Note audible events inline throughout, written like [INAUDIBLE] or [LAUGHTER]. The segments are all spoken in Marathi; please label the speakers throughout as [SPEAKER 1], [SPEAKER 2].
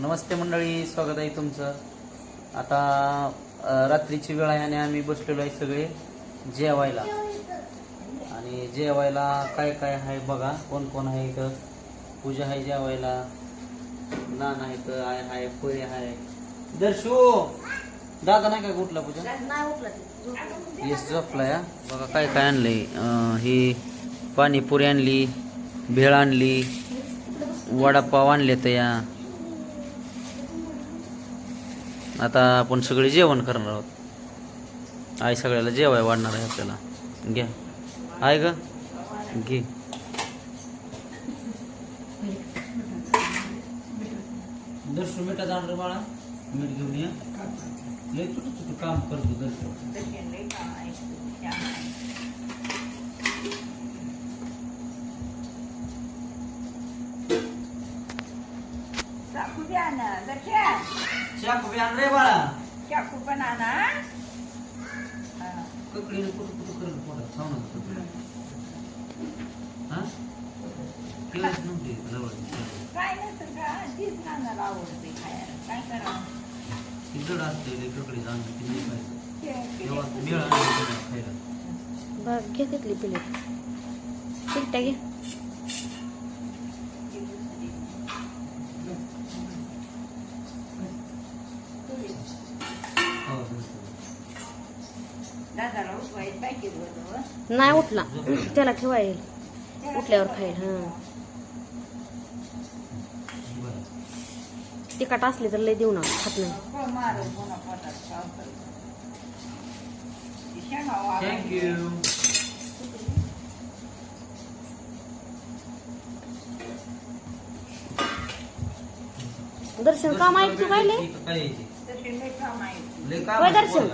[SPEAKER 1] नमस्ते मंडळी स्वागत आहे तुमचं. आता रात्रीची वेळ आहे आणि आम्ही बसलेलो आहे सगळे जेवायला. आणि जेवायला काय काय आहे बघा कोण कोण आहे इथं? पूजा आहे जेवायला नाना आहे इथं आय आहे पोहे आहे. दर्शू दादा नाही काय कुठला पूजा? येस झोपलाय हा. बघा काय काय आणलंय. अं, ही पाणीपुरी आणली भेळ आणली वडापाव आणले तर या. आता आपण सगळे जेवण करणार आहोत. आई सगळ्याला जेवाय वाढणार आहे आपल्याला. घ्या आहे ग घे. दर्शन मिठा जाणार बाळा? मीठ घेऊन या. लय छोटं छोटं काम करतो दर्शन.
[SPEAKER 2] द्या ना दर्शन
[SPEAKER 1] चाकू बी आण रे बाळा
[SPEAKER 2] चाकू पण आणा.
[SPEAKER 1] ककडीने कुठं कुठं करत पोटात खाऊ नका हा केलंच नव्हती जवळ
[SPEAKER 2] काय नसेल का तीच नानाला आवडते खायला काय करावं
[SPEAKER 1] ती जड असते लई ककडी आणली ती नाही पाहिजे
[SPEAKER 2] ते-
[SPEAKER 1] तेव्हा
[SPEAKER 2] ते-
[SPEAKER 1] मिळ आणली खायला
[SPEAKER 3] बघ घे तिथली प्लेट चिकट्या घे नाही उठला त्याला ठेवाय येईल उठल्यावर खाईल हा. तिखट असली तर लय देऊ ना खात नाही
[SPEAKER 2] हो. ते
[SPEAKER 3] दर्शन काम पाहिले
[SPEAKER 2] आहे.
[SPEAKER 1] लय
[SPEAKER 3] होय,
[SPEAKER 1] कामाचं
[SPEAKER 3] दर्शन.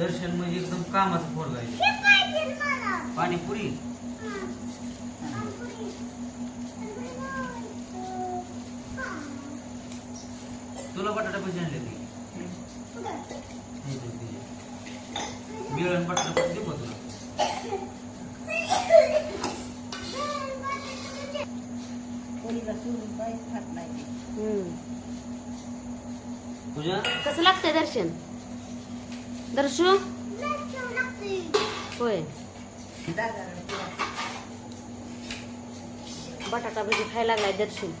[SPEAKER 1] दर्शन म्हणजे एकदम कामाचं पोरगं आहे. पाणीपुरी? तुला बटाटा भजी आणले ती बिळण बटाटा देऊ तुला. पूजा?
[SPEAKER 3] कसं लागतंय दर्शन? दर्शू? होय. बटाटा भजी खायला लागलाय
[SPEAKER 1] ये.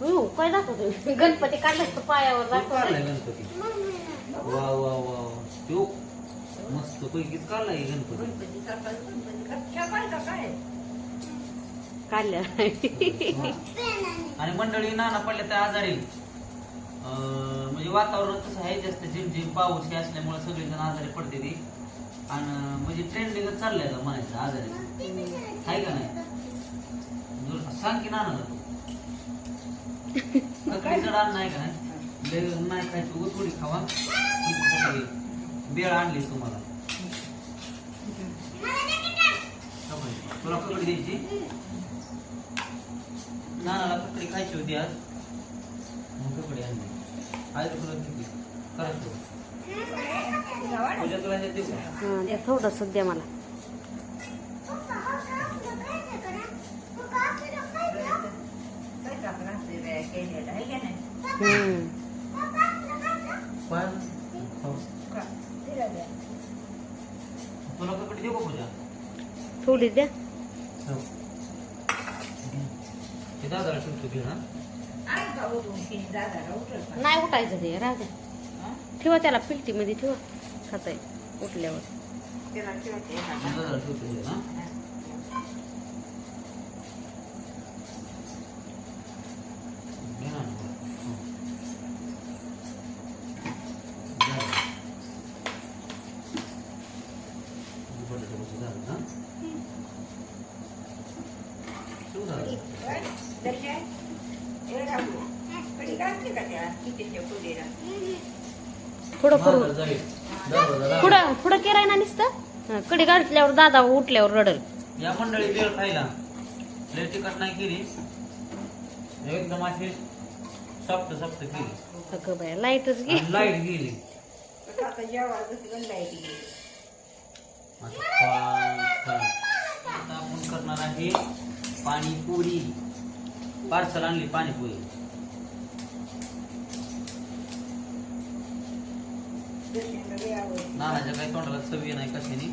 [SPEAKER 3] हो काय दाखवतो गणपती काढलाय तो पायावर
[SPEAKER 1] गणपती. वा वा वा वा. तो मस्त पैकीच काढलाय गणपती
[SPEAKER 2] गणपती सकाळी गणपती कच्च्या पाहिजे काय
[SPEAKER 3] काढल्या
[SPEAKER 1] आणि मंडळी नाना पडल्या त्या आजारी. अं, म्हणजे वातावरण तसं आहे जास्त. झिम झिम पाऊस हे असल्यामुळे सगळेजण आजारी पडते ती. आणि म्हणजे ट्रेंडिंगच चाललंय का म्हणायचं आजारी. आहे का नाही? जर- सांग की नाना तू. [LAUGHS] ककडी जड अन्न आहे का नाही? लय नाही खायचं उ थोडी खावा. बेळ आणली तुम्हाला. तुला ककडी द्यायची? नानाला ककडी खायची होती आज. मग ककडी आणली. आहे तुला पूजा
[SPEAKER 3] थोडस द्या. मला.
[SPEAKER 1] हो. तुला देऊ का पूजा?
[SPEAKER 3] थोडी द्या
[SPEAKER 1] हो. ते
[SPEAKER 3] नाही उठायचं ते राहू द्या
[SPEAKER 2] हा?
[SPEAKER 3] ठेवा त्याला पिलटीमध्ये ठेवा खाताय उठल्यावर.
[SPEAKER 2] त्याला ठेवते. हा.
[SPEAKER 1] दादाला ठेवतो घे ना घे ना हो. झालं. बटाटे भजी झालं ना? सुरू झालं.
[SPEAKER 2] काय? दर्शन? हे राहू. कढी घातली का त्या कितीच्या फुलीला?
[SPEAKER 3] पुढं करू. पुढं पुढं केराय ना नुसतं कडी घातल्यावर दादा उठल्यावर रडल.
[SPEAKER 1] या मंडळी वेळ खायला लय तिखट नाही केली. एकदम अशी सॉफ्ट सॉफ्ट केली.
[SPEAKER 3] अगं बाया लाईटच घे
[SPEAKER 1] लाइट गेली.
[SPEAKER 2] आता आता जेवायला लाइट गेली.
[SPEAKER 1] असं छान, छान. आता हे पाणीपुरी. पार्सल आणली पाणीपुरी. नानाच्या काही तोंडाला चवी नाही कशाने.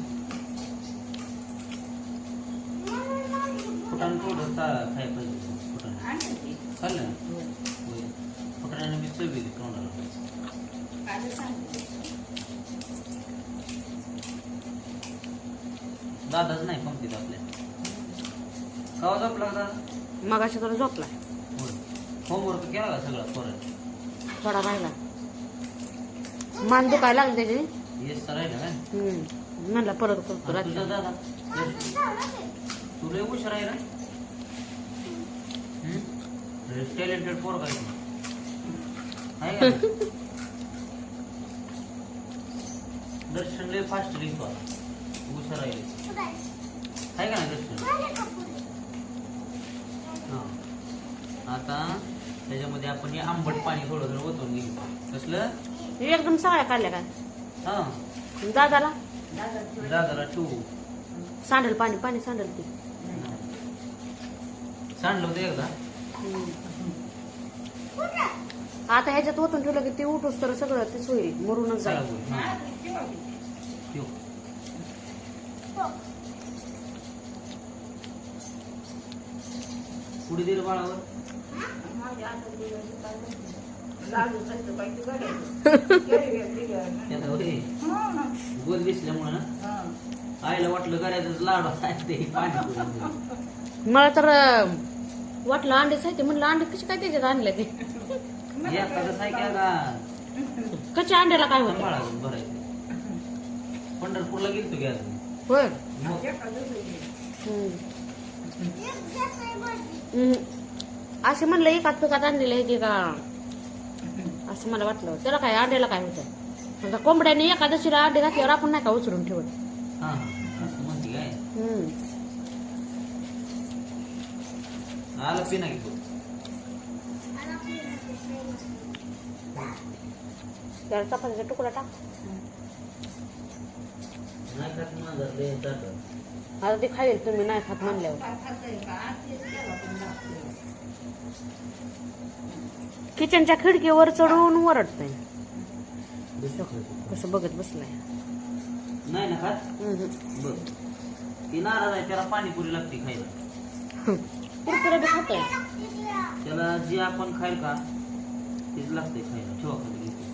[SPEAKER 1] फुटाण थोडं खाय पाहिजे फुटाण. खाल्लं होय. फुटाण्याने मी चवी दिली तोंडाला. दादाच नाही पंक्तीत आपल्या. कवा झोपला दादा?
[SPEAKER 3] मगाशी तर झोपला.
[SPEAKER 1] होय. होमवर्क केला का सगळा पोराने?
[SPEAKER 3] थोडा राहिला. मान दुखायला लागले त्याची. म्हणलं परत करतो
[SPEAKER 1] तुला आहे ना? टॅलेंटेड पोर काय दर्शन लय फास्ट लिहितो. हुशार आहे. का ना दर्शन? हा. आता त्याच्यामध्ये आपण हे आंबट पाणी थोडं थोडं ओतून घेऊ कसलं?
[SPEAKER 3] हे एकदम सगळ्या काढल्या काय?
[SPEAKER 1] हा.
[SPEAKER 3] दादाला?
[SPEAKER 1] दादाला ठेवू
[SPEAKER 3] सांडल पाणी पाणी सांडल ती.
[SPEAKER 1] सांडलं होतं एकदा.
[SPEAKER 3] आता ह्याच्यात ओतून ठेवलं की ते उठूस तर सगळं तेच होईल मरूनच जाईल.
[SPEAKER 2] हा. ते.
[SPEAKER 1] पुढे दिलं बाळावर.
[SPEAKER 2] माझ्या
[SPEAKER 1] गोल आईला वाटलं करायचं लाडू ते पाणी
[SPEAKER 3] मला तर वाटलं वाटलं अंडे साहित्य म्हणलं अंडे कसे काय त्याच्यात आणले ते?
[SPEAKER 1] एखादं
[SPEAKER 3] कच्च्या अंड्याला काय होत?
[SPEAKER 1] भरायचं पंढरपूरला गेलतो की
[SPEAKER 3] होय असे म्हणलं एकात पिकात आणलेलं आहे की का? असं मला वाटलं. त्याला काय अंड्याला काय होतं? आता कोंबड्याने एकादशीला अंडे घातल्यावर आपण नाही का उचलून ठेवत?
[SPEAKER 1] हा हा. असं म्हणते काय?
[SPEAKER 3] हम्म.
[SPEAKER 1] आलं पिना की तू.
[SPEAKER 3] त्याला चपातीचा तुकडा टाक.
[SPEAKER 1] नाही खात माझं लय जातं.
[SPEAKER 3] आता ते खाईल तुम्ही नाही खात म्हणल्यावर. किचनच्या खिडकीवर चढून वरडतय. कसं बघत बसलाय.
[SPEAKER 1] नाही ना खात?
[SPEAKER 3] हम्म.
[SPEAKER 1] बर. ती नाराज आहे त्याला पाणीपुरी लागते खायला.
[SPEAKER 3] कुरकुरे बी खातोय?
[SPEAKER 1] त्याला जे आपण खाईल का तेच लागते खायला. ठेवा खाली घेतो.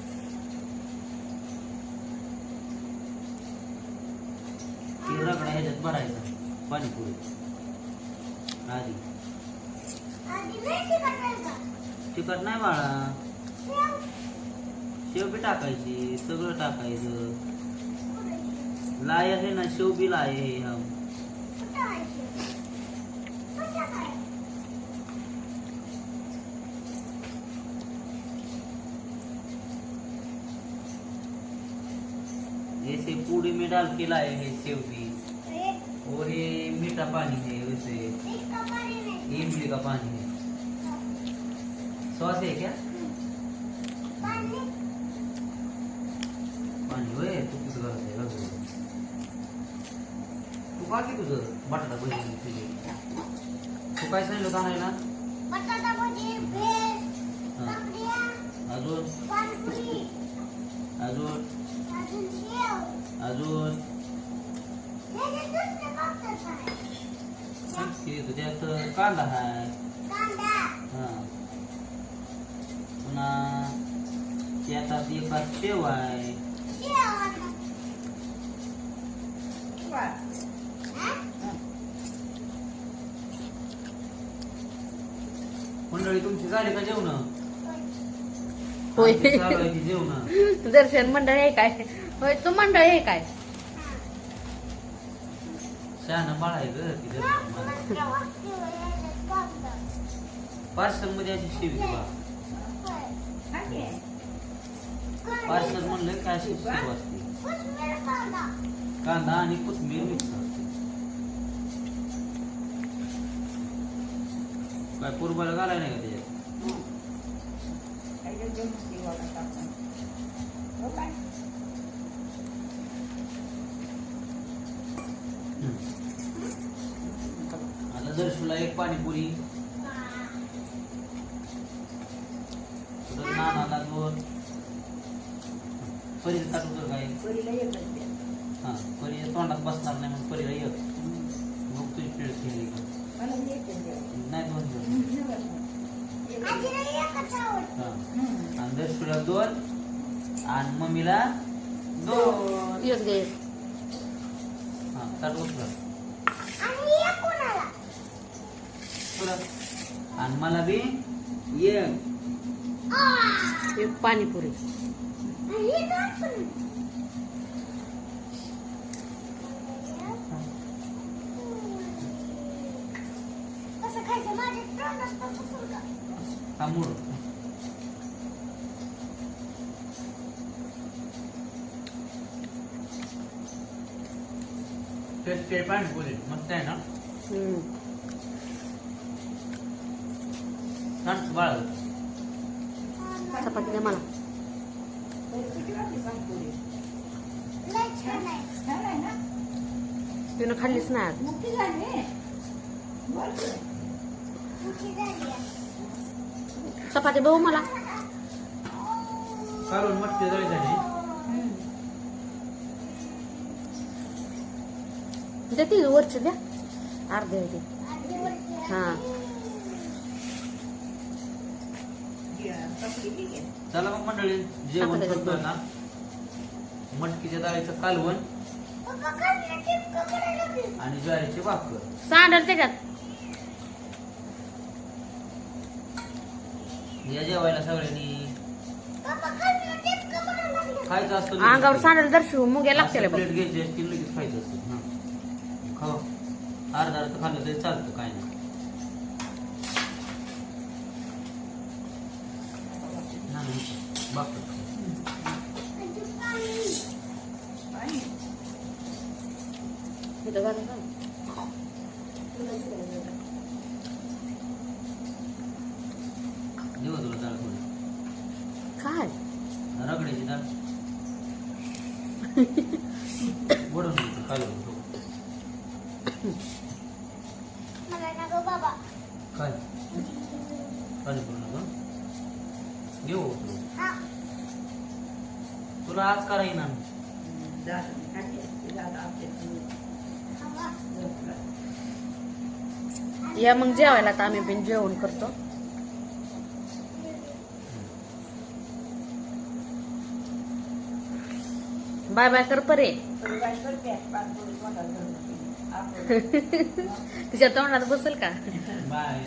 [SPEAKER 1] ते रगडा ह्याच्यात भरायचा पाणीपुरी. आधी. तिखट नाही बाळा. शेव बी टाकायची सगळं टाकायचं. लाय आहे ना शेव बी लाय आहे. हा. पूड़ी में डाल के लाए हैं सेव भी और ये मीठा पानी है वैसे. इमली का पानी है सॉस है क्या पाणी होय तू कुठं आहे. तू का की तुझं बटाटा भजी तुझी. तू काय सांगितलं होतं आणायला
[SPEAKER 4] बटाटा भजी भेळ
[SPEAKER 1] हा.
[SPEAKER 4] काकड्या
[SPEAKER 1] अजून अजून
[SPEAKER 4] अजून
[SPEAKER 1] की कांदा आहे
[SPEAKER 4] कांदा.
[SPEAKER 1] हा. पुन्हा त्यात एका शेव आहे
[SPEAKER 4] शेव आता.
[SPEAKER 2] वा.
[SPEAKER 4] हा?
[SPEAKER 1] मंडळी तुमची झाली का जेवण
[SPEAKER 3] होय
[SPEAKER 1] जेवण
[SPEAKER 3] दर्शन मंडळ आहे काय होय तू मंडळ आहे काय
[SPEAKER 1] शहाणं बाळ आहे ग ती
[SPEAKER 4] तुला वाटते होय याच्यात कांदा.
[SPEAKER 1] पार्सलमध्ये अशी शेव आहे बा
[SPEAKER 4] होय.
[SPEAKER 2] हा की?
[SPEAKER 1] पार्सल म्हणलं काय अशी सुरू असते.
[SPEAKER 4] कांदा.
[SPEAKER 1] आणि कोथमीर मिक्स असते. काय पूर्वाला घालाय नाही का त्याच्यात? आता दर्शूला एक पाणीपुरी आणि दर्शूला दोन आणि मम्मीला दोन.
[SPEAKER 3] एक दे.
[SPEAKER 1] हा ताट उचला.
[SPEAKER 4] आणि
[SPEAKER 1] मला बी एक!
[SPEAKER 3] एक पाणीपुरी.
[SPEAKER 4] हे दोन
[SPEAKER 1] हा टेस्ट ते पाणीपुरी मस्त आहे ना. छान बाळ
[SPEAKER 3] चपाती दे मला
[SPEAKER 4] आहे.
[SPEAKER 2] आहे ना?
[SPEAKER 3] तिनं खाल्लीच नाही आज.
[SPEAKER 4] आहे.
[SPEAKER 3] चपाती बघू मला
[SPEAKER 1] काढून मटकी जळी झाली
[SPEAKER 3] दे ती वरची द्या अर्धे दे. हा
[SPEAKER 2] घे.
[SPEAKER 1] चला मग मंडळी जेवण
[SPEAKER 3] आता
[SPEAKER 1] करतोय ना मटकीच्या डाळीचं कालवण. आणि ज्वारीची भाकर
[SPEAKER 3] सांडल त्याच्यात
[SPEAKER 1] या जेवायला सगळ्यांनी. खायचं असतं
[SPEAKER 3] अंगावर. सांडल दर्शवू मुगे लागते
[SPEAKER 1] असं
[SPEAKER 3] बघ
[SPEAKER 1] प्लेट घ्यायची असती लगेच खायचं असतं हा खावा अर्धा अर्ध खाल्लं तरी चालतं काय नाही ना, ना, भाकर
[SPEAKER 4] आणि पाणी.
[SPEAKER 2] पाणी.
[SPEAKER 3] इथं घालून जा.
[SPEAKER 2] तुला दिलं जरा.
[SPEAKER 1] देऊ तुला डाळ थोडी
[SPEAKER 3] काय
[SPEAKER 1] रगड्याची डाळ [LAUGHS]
[SPEAKER 3] या मग जेवायला तर आम्ही पण जेवण करतो. बाय बाय कर परे. [LAUGHS] [LAUGHS] तिच्या तोंडात बसेल का?
[SPEAKER 1] बाय.